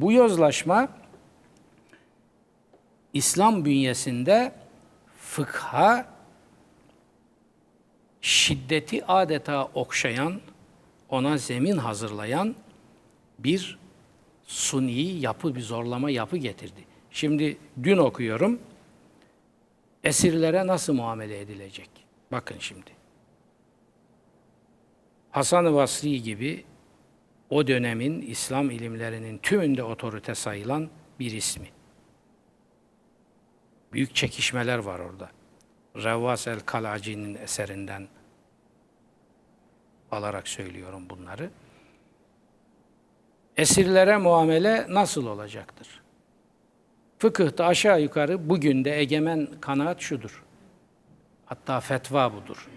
Bu yozlaşma İslam bünyesinde fıkha şiddeti adeta okşayan, ona zemin hazırlayan bir suni yapı, bir zorlama yapı getirdi. Şimdi dün okuyorum. Esirlere nasıl muamele edilecek? Bakın şimdi. Hasan-ı Basri gibi o dönemin İslam ilimlerinin tümünde otorite sayılan bir ismi. Büyük çekişmeler var orada. Revvas el-Kalaci'nin eserinden alarak söylüyorum bunları. Esirlere muamele nasıl olacaktır? Fıkıhta aşağı yukarı bugün de egemen kanaat şudur. Hatta fetva budur.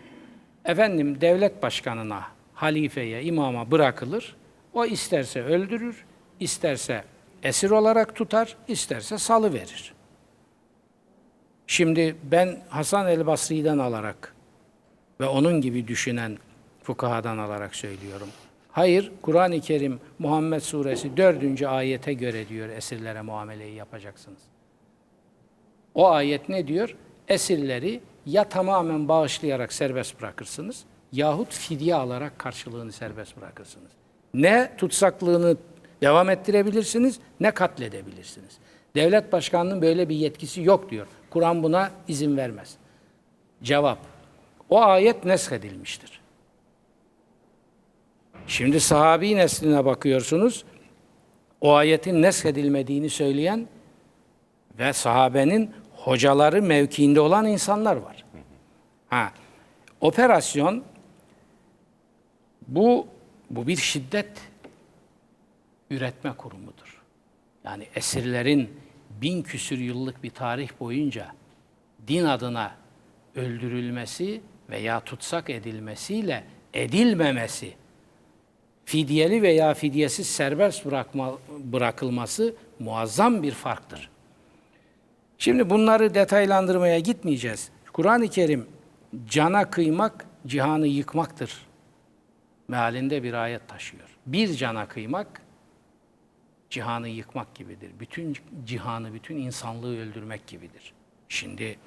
Efendim devlet başkanına, halifeye, imama bırakılır. O isterse öldürür, isterse esir olarak tutar, isterse salı verir. Şimdi ben Hasan el Basri'den alarak ve onun gibi düşünen fukahadan alarak söylüyorum. Hayır, Kur'an-ı Kerim Muhammed Suresi 4. ayete göre diyor esirlere muameleyi yapacaksınız. O ayet ne diyor? Esirleri ya tamamen bağışlayarak serbest bırakırsınız yahut fidye alarak karşılığını serbest bırakırsınız. Ne tutsaklığını devam ettirebilirsiniz ne katledebilirsiniz. Devlet başkanının böyle bir yetkisi yok diyor. Kur'an buna izin vermez. Cevap. O ayet neshedilmiştir. Şimdi sahabi nesline bakıyorsunuz. O ayetin neshedilmediğini söyleyen ve sahabenin hocaları mevkiinde olan insanlar var. Ha, operasyon bu bu bir şiddet üretme kurumudur. Yani esirlerin bin küsür yıllık bir tarih boyunca din adına öldürülmesi veya tutsak edilmesiyle edilmemesi, fidyeli veya fidyesiz serbest bırakma, bırakılması muazzam bir farktır. Şimdi bunları detaylandırmaya gitmeyeceğiz. Kur'an-ı Kerim cana kıymak cihanı yıkmaktır mealinde bir ayet taşıyor. Bir cana kıymak cihanı yıkmak gibidir. Bütün cihanı, bütün insanlığı öldürmek gibidir. Şimdi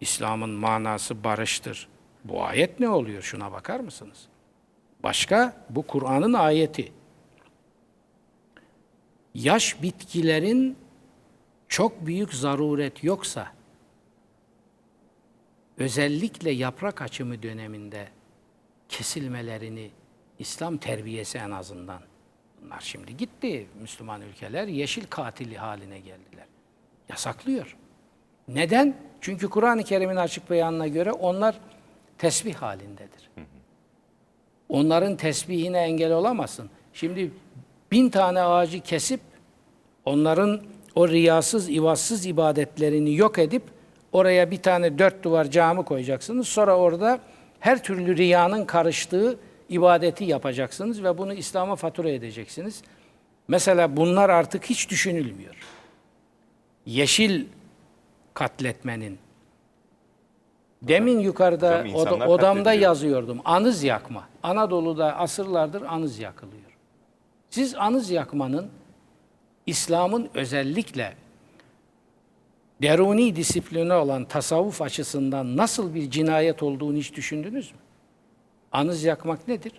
İslam'ın manası barıştır. Bu ayet ne oluyor? Şuna bakar mısınız? Başka, bu Kur'an'ın ayeti. Yaş bitkilerin çok büyük zaruret yoksa, özellikle yaprak açımı döneminde kesilmelerini İslam terbiyesi en azından bunlar şimdi gitti Müslüman ülkeler yeşil katili haline geldiler. Yasaklıyor. Neden? Çünkü Kur'an-ı Kerim'in açık beyanına göre onlar tesbih halindedir. Onların tesbihine engel olamazsın. Şimdi bin tane ağacı kesip onların o riyasız, ivazsız ibadetlerini yok edip oraya bir tane dört duvar cami koyacaksınız. Sonra orada her türlü riyanın karıştığı ibadeti yapacaksınız ve bunu İslam'a fatura edeceksiniz. Mesela bunlar artık hiç düşünülmüyor. Yeşil katletmenin. Demin yukarıda oda- insanlar odamda katlediliyor. yazıyordum. Anız yakma. Anadolu'da asırlardır anız yakılıyor. Siz anız yakmanın İslam'ın özellikle deruni disipline olan tasavvuf açısından nasıl bir cinayet olduğunu hiç düşündünüz mü? Anız yakmak nedir?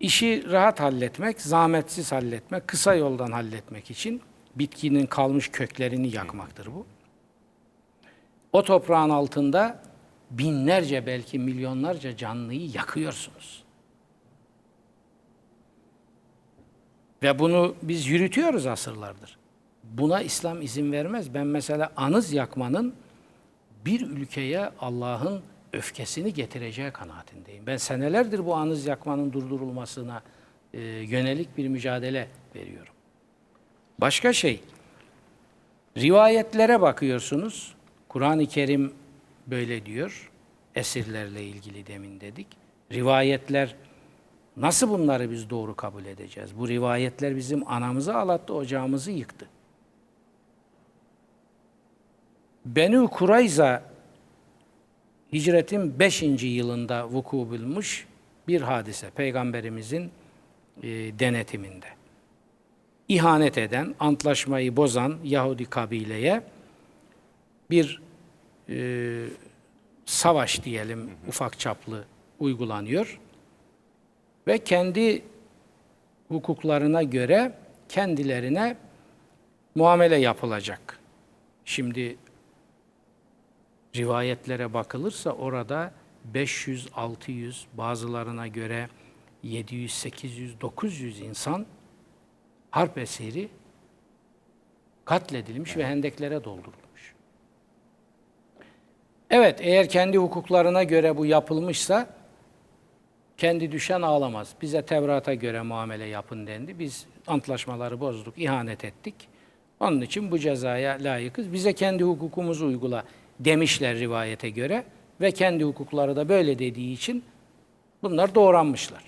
İşi rahat halletmek, zahmetsiz halletmek, kısa yoldan halletmek için bitkinin kalmış köklerini yakmaktır bu. O toprağın altında binlerce belki milyonlarca canlıyı yakıyorsunuz. Ve bunu biz yürütüyoruz asırlardır. Buna İslam izin vermez. Ben mesela anız yakmanın bir ülkeye Allah'ın öfkesini getireceği kanaatindeyim. Ben senelerdir bu anız yakmanın durdurulmasına e, yönelik bir mücadele veriyorum. Başka şey, rivayetlere bakıyorsunuz. Kur'an-ı Kerim böyle diyor. Esirlerle ilgili demin dedik. Rivayetler nasıl bunları biz doğru kabul edeceğiz? Bu rivayetler bizim anamızı ağlattı, ocağımızı yıktı. Benü Kurayza hicretin 5. yılında vuku bulmuş bir hadise. Peygamberimizin e, denetiminde. İhanet eden, antlaşmayı bozan Yahudi kabileye bir e, savaş diyelim ufak çaplı uygulanıyor ve kendi hukuklarına göre kendilerine muamele yapılacak. Şimdi rivayetlere bakılırsa orada 500, 600, bazılarına göre 700, 800, 900 insan harp esiri katledilmiş ve hendeklere doldurulmuş. Evet, eğer kendi hukuklarına göre bu yapılmışsa kendi düşen ağlamaz. Bize Tevrat'a göre muamele yapın dendi. Biz antlaşmaları bozduk, ihanet ettik. Onun için bu cezaya layıkız. Bize kendi hukukumuzu uygula demişler rivayete göre ve kendi hukukları da böyle dediği için bunlar doğranmışlar.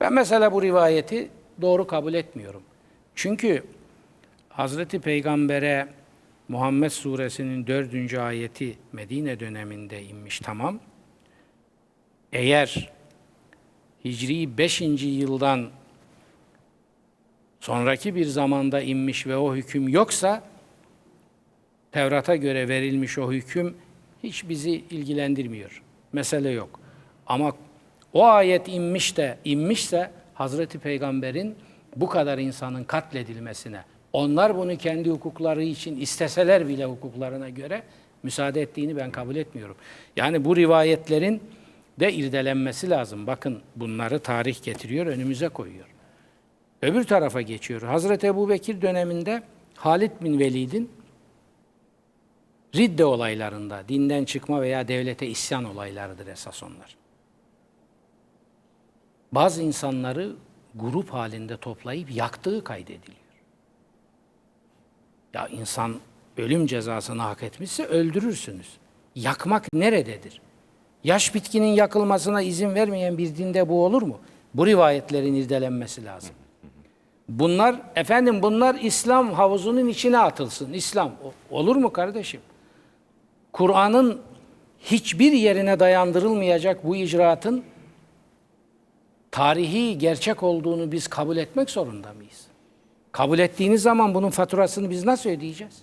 Ben mesela bu rivayeti doğru kabul etmiyorum. Çünkü Hazreti Peygamber'e Muhammed suresinin dördüncü ayeti Medine döneminde inmiş tamam. Eğer Hicri 5. yıldan sonraki bir zamanda inmiş ve o hüküm yoksa Tevrat'a göre verilmiş o hüküm hiç bizi ilgilendirmiyor. Mesele yok. Ama o ayet inmiş de inmişse Hazreti Peygamber'in bu kadar insanın katledilmesine, onlar bunu kendi hukukları için isteseler bile hukuklarına göre müsaade ettiğini ben kabul etmiyorum. Yani bu rivayetlerin de irdelenmesi lazım. Bakın bunları tarih getiriyor, önümüze koyuyor. Öbür tarafa geçiyor. Hazreti Ebu Bekir döneminde Halid bin Velid'in ridde olaylarında, dinden çıkma veya devlete isyan olaylarıdır esas onlar. Bazı insanları grup halinde toplayıp yaktığı kaydediliyor. Ya insan ölüm cezasını hak etmişse öldürürsünüz. Yakmak nerededir? Yaş bitkinin yakılmasına izin vermeyen bir dinde bu olur mu? Bu rivayetlerin irdelenmesi lazım. Bunlar, efendim bunlar İslam havuzunun içine atılsın. İslam. Olur mu kardeşim? Kur'an'ın hiçbir yerine dayandırılmayacak bu icraatın tarihi gerçek olduğunu biz kabul etmek zorunda mıyız? Kabul ettiğiniz zaman bunun faturasını biz nasıl ödeyeceğiz?